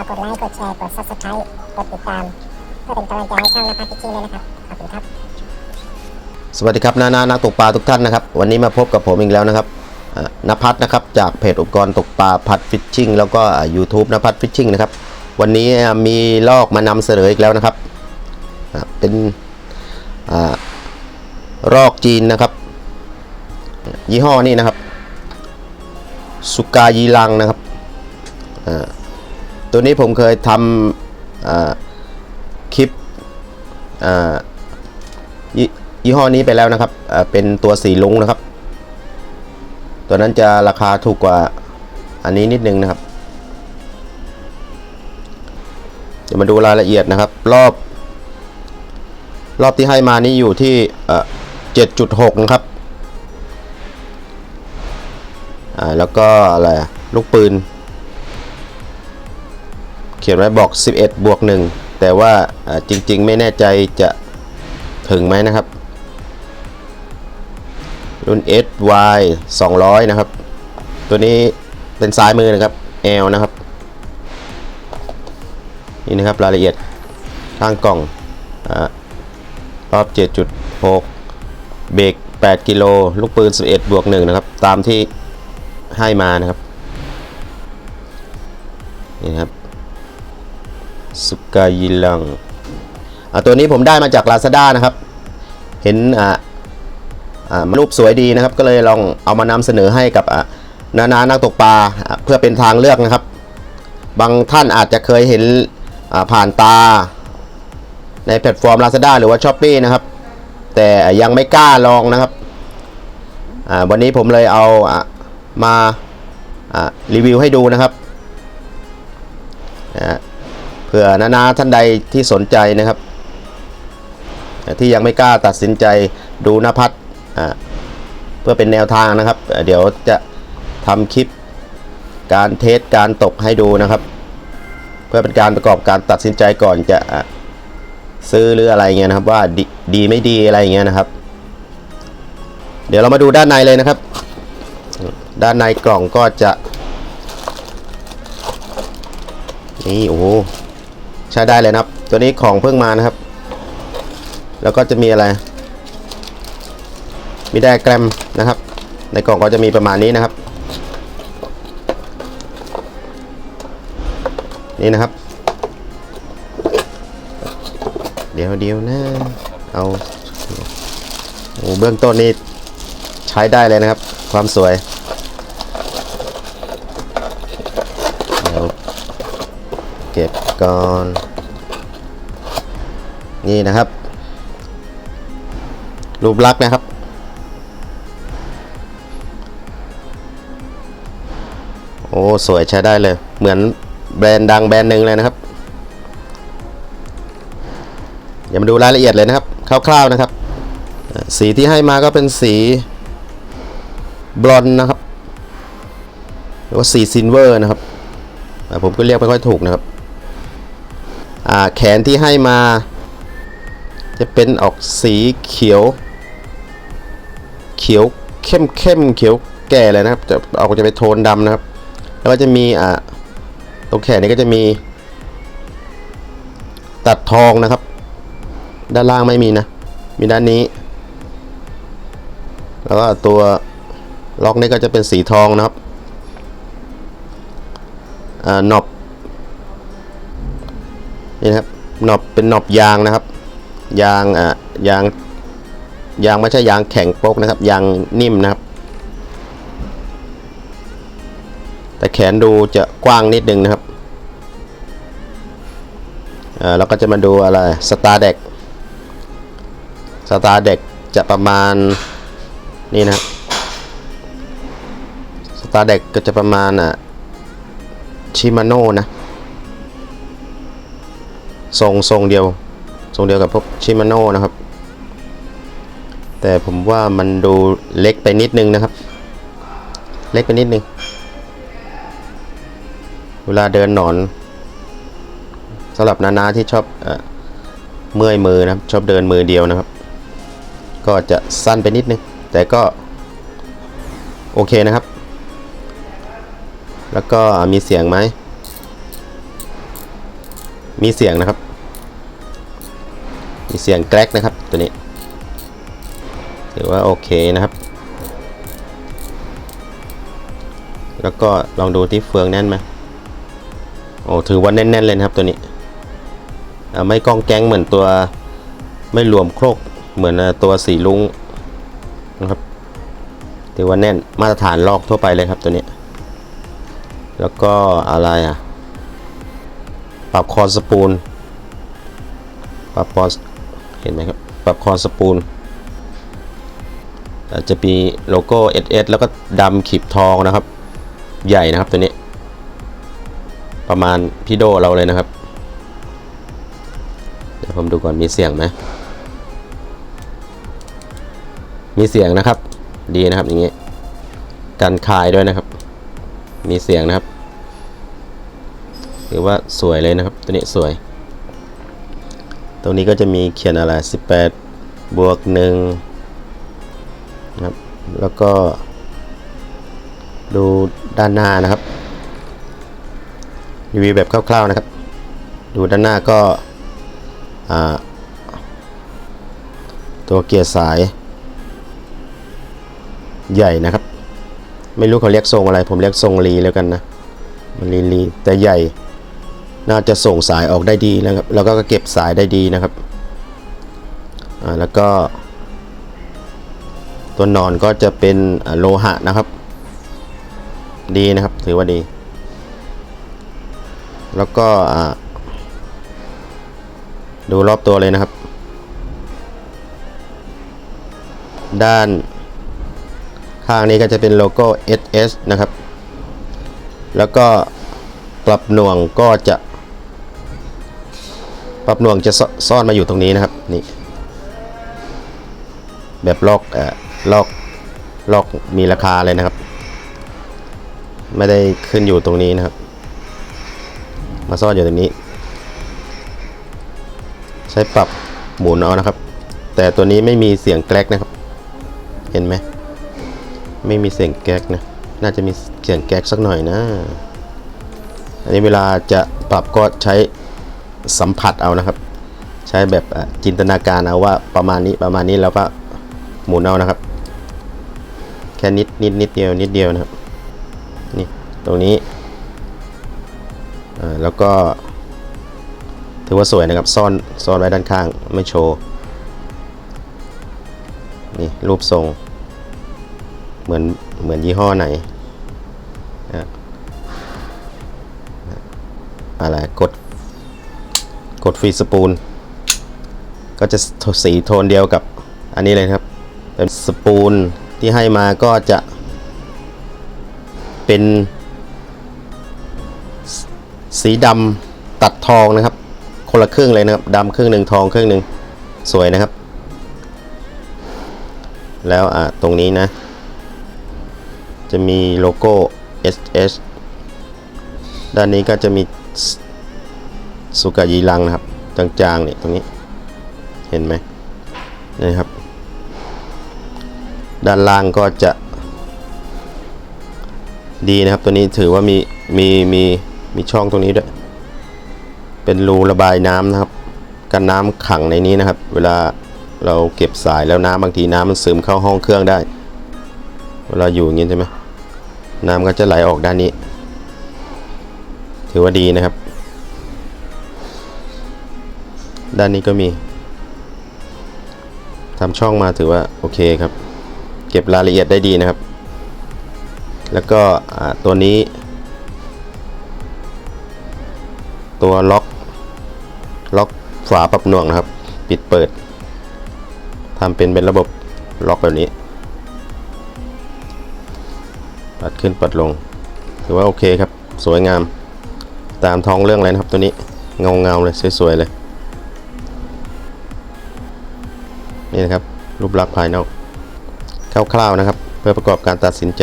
ากกดไลค์ กดแชร์ กด subscribe กดติดตาม เพื่อเป็นกำลังใจให้ช่องนภัสพิชชิ่งด้วยนะครับ ขอบคุณครับ สวัสดีครับนานานักตกปลาทุกท่านนะครับ วันนี้มาพบกับผมอีกแล้วนะครับอ่านภัสนะครับจากเพจอุปกรณ์ตกปลาพัดฟิชชิ่งแล้วก็ยูทูบนภัสฟิชชิ่งนะครับวันนี้มีลอกมานำเสนออีกแล้วนะครับอ่าเป็นอ่ารอกจีนนะครับ ยี่ห้อนี้นะครับสุกายีรังนะครับอ่า ตัวนี้ผมเคยทำคลิปยี่ยี่ห้อนี้ไปแล้วนะครับ เป็นตัวสีลุงนะครับ ตัวนั้นจะราคาถูกกว่าอันนี้นิดนึงนะครับเดี๋ยวมาดูรายละเอียดนะครับ รอบ รอบที่ให้มานี่อยู่ที่เอ่อ7.6นะครับแล้วก็อะไรลูกปืน เขียนไว้บอก 11 บวก 1 แต่ว่าจริง ๆ ไม่แน่ใจจะถึงไหมนะครับ รุ่น SY 200 นะครับ ตัวนี้เป็นซ้ายมือนะครับ L นะครับ นี่นะครับรายละเอียดข้างกล่องอารอบ 7.6 เบรก8 กิโล ลูกปืน 11 บวก 1 นะครับ ตามที่ให้มานะครับ นี่นะครับ สุกายิลังอ่าตัวนี้ผมได้มาจาก Lazada นะครับ เห็นอ่าอ่ารูปสวยดีนะครับ ก็เลยลองเอามานำเสนอให้กับอ่านานานักตกปลาเพื่อเป็นทางเลือกนะครับ บางท่านอาจจะเคยเห็นอ่าผ่านตา ในแพลตฟอร์ม Lazada หรือว่า s h อ p e e นะครับ แต่ยังไม่กล้าลองนะครับอ่าวันนี้ผมเลยเอาอ่ามาอ่ารีวิวให้ดูนะครับอ่า เผื่อนานาท่านใดที่สนใจนะครับ ที่ยังไม่กล้าตัดสินใจดูนภัทรเพื่อเป็นแนวทางนะครับ เดี๋ยวจะทำคลิปการเทสการตกให้ดูนะครับ เพื่อเป็นการประกอบการตัดสินใจก่อนจะซื้อหรืออะไรเงี้ยนะครับว่าดดีไม่ดีอะไรเงี้ยนะครับ เดี๋ยวเรามาดูด้านในเลยนะครับ ด้านในกล่องก็จะนี่โอ้ ใช้ได้เลยนะครับ ตัวนี้ของเพิ่งมานะครับ แล้วก็จะมีอะไร มีไดแกรมนะครับ ในกล่องก็จะมีประมาณนี้นะครับ นี่นะครับ เดี๋ยวเดียวนะเอาโอ้เบื้องต้นนี้ใช้ได้เลยนะครับ ความสวยเดี๋ยว เก็บก่อน นี่นะครับ รูปลักษณ์นะครับ โอ้ สวยใช้ได้เลย เหมือนแบรนด์ดังแบรนด์หนึ่งเลยนะครับอย่ามาดูรายละเอียดเลยนะครับ คร่าวๆนะครับ สีที่ให้มาก็เป็นสีบลอนนะครับ หรือว่าสีซิลเวอร์นะครับอ่ผมก็เรียกไม่ค่อยถูกนะครับ แขนที่ให้มา จะเป็นออกสีเขียว เขียวเข้มเข้มเขียวแก่เลยนะครับจะออกจะเป็นโทนดำนะครับ แล้วก็จะมีอ่าตรงแขนนี้ก็จะมี ตัดทองนะครับ ด้านล่างไม่มีนะ มีด้านนี้ แล้วก็ตัวล็อกนี้ก็จะเป็นสีทองนะครับอ่าหนอบ นี่นะครับหนอบเป็นหนอบยางนะครับ ยางอะยางยางไม่ใช่ยางแข็งโป๊กนะครับ ยางนิ่มนะครับ แต่แขนดูจะกว้างนิดนึงนะครับอ่าแล้วก็จะมาดูอะไรสตาร์เด็กสตาร์เด็กจะประมาณนี่นะครับสตาร์เด็กก็จะประมาณอะชิมาโน่นะ ทรงทรงเดียว ทรงเดียวกับพวกชิมาโน่นะครับ แต่ผมว่ามันดูเล็กไปนิดนึงนะครับ เล็กไปนิดนึง เวลาเดินหนอนสำหรับนานาที่ชอบเอมื่อยมือนะครับชอบเดินมือเดียวนะครับ ก็จะสั้นไปนิดนึง แต่ก็โอเคนะครับ แล้วก็มีเสียงไหม มีเสียงนะครับ มีเสียงแกรกนะครับตัวนี้ถือว่าโอเคนะครับ แล้วก็ลองดูที่เฟืองแน่นไหมโอ้ถือว่าแน่นๆเลยนะครับตัวนี้ไม่กองแกงเหมือนตัวไม่รวมโครกเหมือนตัวสีลุงนะครับถือว่าแน่นมาตรฐานลอกทั่วไปเลยครับตัวนี้ แล้วก็อะไรอะ ปรับคอนสปูลปรับคอนเห็นไหมครับปรับคอนสปูลอาจะมีโลโก้ SS แล้วก็ดำขีบทองนะครับ ใหญ่นะครับตัวนี้ ประมาณพี่โดเราเลยนะครับ เดี๋ยวผมดูก่อนมีเสียงไหมมีเสียงนะครับ ดีนะครับอย่างนี้กันคายด้วยนะครับ มีเสียงนะครับ ถือว่าสวยเลยนะครับ ตัวนี้สวย ตรงนี้ก็จะมีเขียนอะไร 18 บวก1นะครับ แล้วก็ ดูด้านหน้านะครับรีวิวแบบคร่าวๆนะครับ ดูด้านหน้าก็ตัวเกียร์สาย ใหญ่นะครับ ไม่รู้เขาเรียกทรงอะไร ผมเรียกทรงรีแล้วกันนะ มันรีรีแต่ใหญ่ น่าจะส่งสายออกได้ดีนะครับ แล้วก็เก็บสายได้ดีนะครับ อ่า แล้วก็ ตัวนอนก็จะเป็นโลหะนะครับ ดีนะครับ ถือว่าดี แล้วก็ดูรอบตัวเลยนะครับ ด้านข้างนี้ก็จะเป็นโลโก้ SS นะครับ แล้วก็ปรับหน่วงก็จะ ปรับนวงจะซซ่อนมาอยู่ตรงนี้นะครับนี่แบบลอกเอ่อลอกลอกมีราคาเลยนะครับ ไม่ได้ขึ้นอยู่ตรงนี้นะครับ มาซ่อนอยู่ตรงนี้ ใช้ปรับหมุนเอานะครับ แต่ตัวนี้ไม่มีเสียงแกรกนะครับ เห็นไหมไม่มีเสียงแก๊กนะน่าจะมีเสียงแก๊กสักหน่อยนะ อันนี้เวลาจะปรับก็ใช้ สัมผัสเอานะครับ ใช้แบบจินตนาการเอาว่าประมาณนี้ประมาณนี้แล้วก็หมุนเอานะครับ แค่นิดนิดนิดเดียวนิดเดียวนะครับนี่ตรงนี้แล้วก็ถือว่าสวยนะครับซ่อนซ่อนไว้ด้านข้างไม่โชว์นี่รูปทรง เหมือนเหมือนยี่ห้อไหนอะไรกด กดฟรีสปูลก็จะสีโทนเดียวกับอันนี้เลยครับ เป็นสปูลที่ให้มาก็จะเป็นสีดำตัดทองนะครับ คนละครึ่งเลยนะครับดำครึ่งหนึ่งทองครึ่งหนึ่งสวยนะครับ แล้วอะตรงนี้นะ จะมีโลโก้ SS ด้านนี้ก็จะมี สุกายีรังนะครับ จางๆเนี่ยตรงนี้ เห็นไหมนี่ครับ ด้านล่างก็จะ ดีนะครับตัวนี้ถือว่ามีมีมีมีช่องตรงนี้ด้วย เป็นรูระบายน้ำนะครับ กันน้ำขังในนี้นะครับ เวลาเราเก็บสายแล้วน้ำบางทีน้ำมันซึมเข้าห้องเครื่องได้ เวลาอยู่อย่างนี้ใช่ไหมน้ำก็จะไหลออกด้านนี้ ถือว่าดีนะครับ ด้านนี้ก็มีทำช่องมาถือว่าโอเคครับ เก็บรายละเอียดได้ดีนะครับ แล้วก็ตัวนี้ ตัวล็อกล็อกฝาปรับหน่วงนะครับ ปิดเปิดทำเป็นเป็นระบบล็อกแบบนี้ปัดขึ้นปัดลง ถือว่าโอเคครับ สวยงาม ตามท้องเรื่องเลยนะครับตัวนี้เงาเงาๆเลยสวยๆเลย นี่นะครับ รูปลักษณ์ภายนอกคร่าวๆนะครับ เพื่อประกอบการตัดสินใจ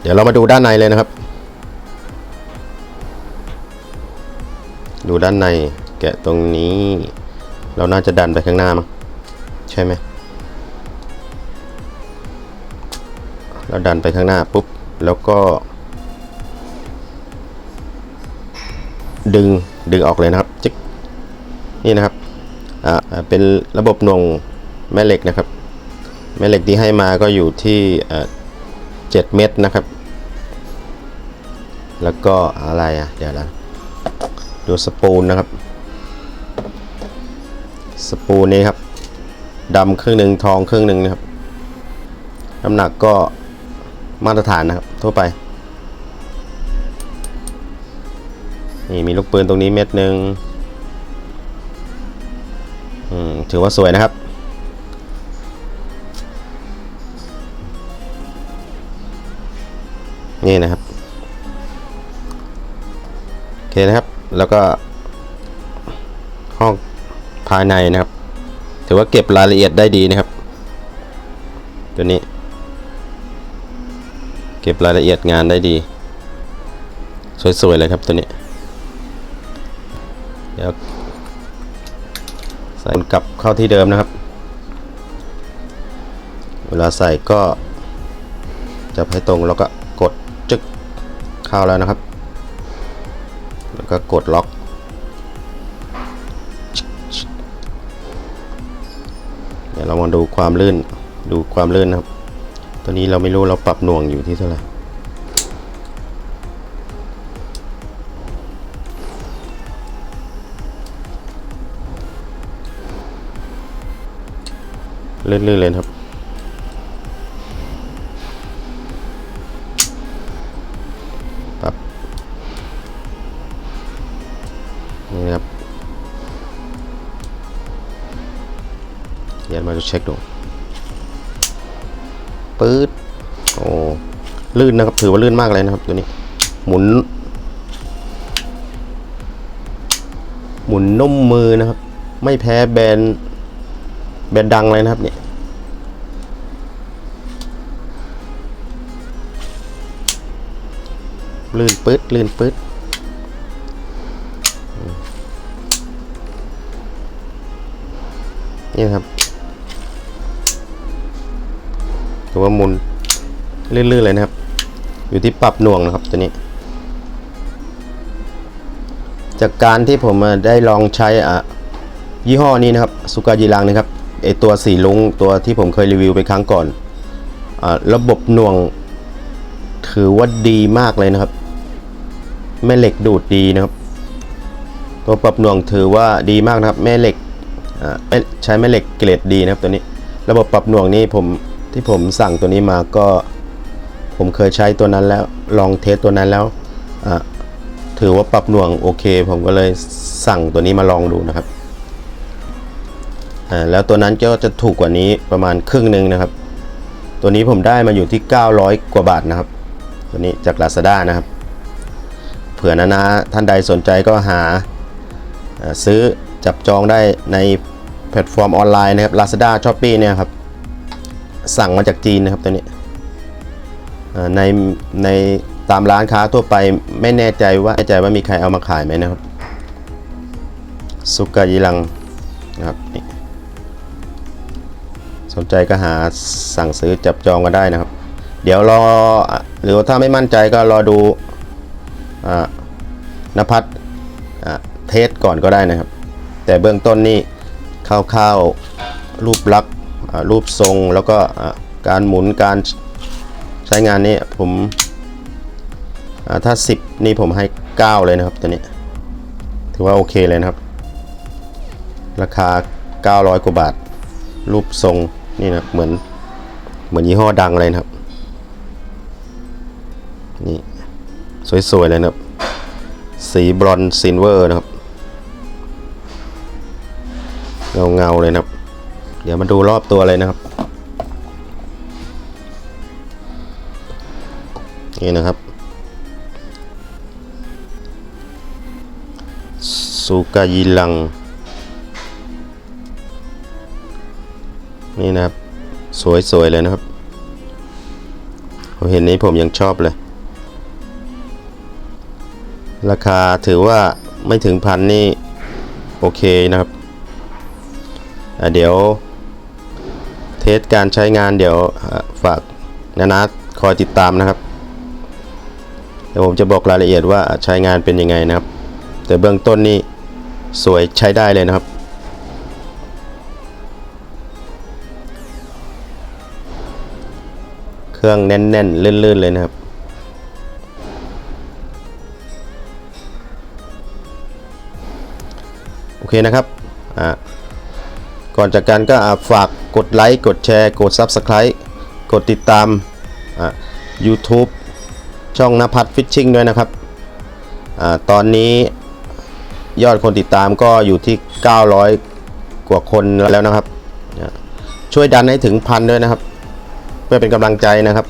เดี๋ยวเรามาดูด้านในเลยนะครับ ดูด้านในแกะตรงนี้ เราน่าจะดันไปข้างหน้ามั้งใช่ไหมเราดันไปข้างหน้าปุ๊บแล้วก็ ดึงดึงออกเลยนะครับ นี่นะครับอ่าเป็นระบบนงแม่เหล็กนะครับ แม่เหล็กที่ให้มาก็อยู่ที่เจ็ดเม็ดนะครับ แล้วก็อะไรอะเดี๋ยวนะดูสปูลนะครับ สปูลนี้ครับดำครึ่งหนึ่งทองครึ่งหนึ่งนะครับน้ำหนักก็มาตรฐานนะครับ ทั่วไป นี่มีลูกปืนตรงนี้เม็ดหนึ่ง ถือว่าสวยนะครับ นี่นะครับ โอเคนะครับ แล้วก็ ห้องภายในนะครับ ถือว่าเก็บรายละเอียดได้ดีนะครับ ตัวนี้ เก็บรายละเอียดงานได้ดี สวยๆเลยครับตัวนี้เดี๋ยว ใส่กลับเข้าที่เดิมนะครับ เวลาใส่ก็จับให้ตรงแล้วก็กดจึ๊กเข้าแล้วนะครับ แล้วก็กดล็อก เดี๋ยวเรามาดูความลื่นดูความลื่นนะครับ ตัวนี้เราไม่รู้เราปรับหน่วงอยู่ที่เท่าไหร่ เลื่อนๆเลยนะครับ ปรับนี่นะครับเดี๋ยวมาจะเช็คดูปื๊ดโอ้ลื่นนะครับถือว่าลื่นมากเลยนะครับตัวนี้ หมุน หมุนนุ่มมือนะครับ ไม่แพ้แบรนด์ แบรนด์ดังเลยนะครับเนี่ยลื่นปื๊ดลื่นปื๊ดนี่ครับถือว่ามุนลื่นๆเลยนะครับ อยู่ที่ปรับหน่วงนะครับตัวนี้ จากการที่ผมได้ลองใช้อะยี่ห้อนี้นะครับสุกาจิรังนะครับ ไอตัวสีลุงตัวที่ผมเคยรีวิวไปครั้งก่อนอระบบหน่วง ถือว่าดีมากเลยนะครับ แม่เหล็กดูดดีนะครับ ตัวปรับหน่วงถือว่าดีมากนะครับ แม่เหล็กใช้แม่เหล็กเกรดดีนะครับตัวนี้ ระบบปรับหน่วงนี้ผมที่ผมสั่งตัวนี้มาก็ ผมเคยใช้ตัวนั้นแล้วลองเทสตัวนั้นแล้วถือว่าปรับหน่วงโอเค ผมก็เลยสั่งตัวนี้มาลองดูนะครับ แล้วตัวนั้นก็จะถูกกว่านี้ประมาณครึ่งหนึ่งนะครับ ตัวนี้ผมได้มาอยู่ที่ 900 กว่าบาทนะครับ ตัวนี้จาก Lazada นะครับ เผื่อนะนะท่านใดสนใจก็หาาซื้อจับจองได้ในแพลตฟอร์มออนไลน์นะครับ Lazada Shopee เนี่ยครับ สั่งมาจากจีนนะครับตัวนี้ในในตามร้านค้าทั่วไปไม่แน่ใจว่าแน่ใจว่ามีใครเอามาขายไหมนะครับ สุกายิรังนะครับนี่ สนใจก็หาสั่งซื้อจับจองก็ได้นะครับ เดี๋ยวรอหรือถ้าไม่มั่นใจก็รอดูอนภัสเทสก่อนก็ได้นะครับ แต่เบื้องต้นนี่คร่าวๆรูปลักษณ์รูปทรงแล้วก็การหมุนการใช้งานนี่ผมถ้า 10 นี่ผมให้ 9 เลยนะครับตัวนี้ ถือว่าโอเคเลยนะครับ ราคา 900 กว่าบาท รูปทรง นี่นะเหมือนเหมือนยี่ห้อดังเลยนะครับ นี่ สวยๆเลยนะครับ สีบรอนซ์ซิลเวอร์นะครับ เงาเงาๆเลยนะครับ เดี๋ยวมาดูรอบตัวเลยนะครับ นี่นะครับสุกายิลัง นี่นะครับ สวยๆเลยนะครับผมเห็นนี้ผมยังชอบเลย ราคาถือว่าไม่ถึงพันนี่โอเคนะครับเดี๋ยวเทสการใช้งานเดี๋ยวฝากนานาคอยติดตามนะครับเดี๋ยวผมจะบอกรายละเอียดว่าใช้งานเป็นยังไงนะครับ แต่เบื้องต้นนี่สวยใช้ได้เลยนะครับ รื่องแน่นๆ ลื่นๆ เลยนะครับ โอเคนะครับอ่าก่อนจากกันก็ฝากกดไลค์ กดแชร์ กด Subscribe กดติดตาม YouTube ช่องนภัทรฟิชชิ่งด้วยนะครับอตอนนี้ยอดคนติดตามก็อยู่ที่ 900 กว่าคนแล้วนะครับ ช่วยดันให้ถึงพันด้วยนะครับ พื่อเป็นกำลังใจนะครับ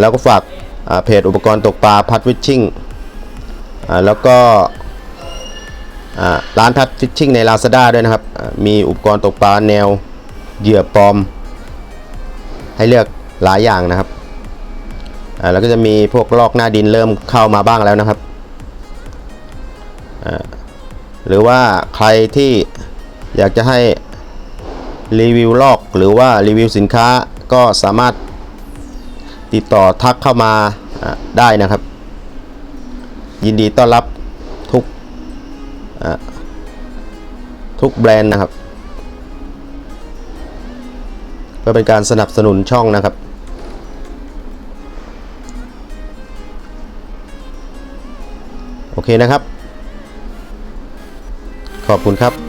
แล้วก็ฝากเพจอุปกรณ์ตกปลาพัดฟิชชิ่งแล้วก็ร้านพัดฟิชชิ่งใน Lazada ด้วยนะครับ มีอุปกรณ์ตกปลาแนวเหยื่อปลอม ให้เลือกหลายอย่างนะครับแล้วก็จะมีพวกลอกหน้าดินเริ่มเข้ามาบ้างแล้วนะครับ หรือว่าใครที่อยากจะให้รีวิวลอกหรือว่ารีวิวสินค้า ก็สามารถติดต่อทักเข้ามาได้นะครับ ยินดีต้อนรับทุกทุกแบรนด์นะครับ เพื่อเป็นการสนับสนุนช่องนะครับโอเคนะครับ ขอบคุณครับ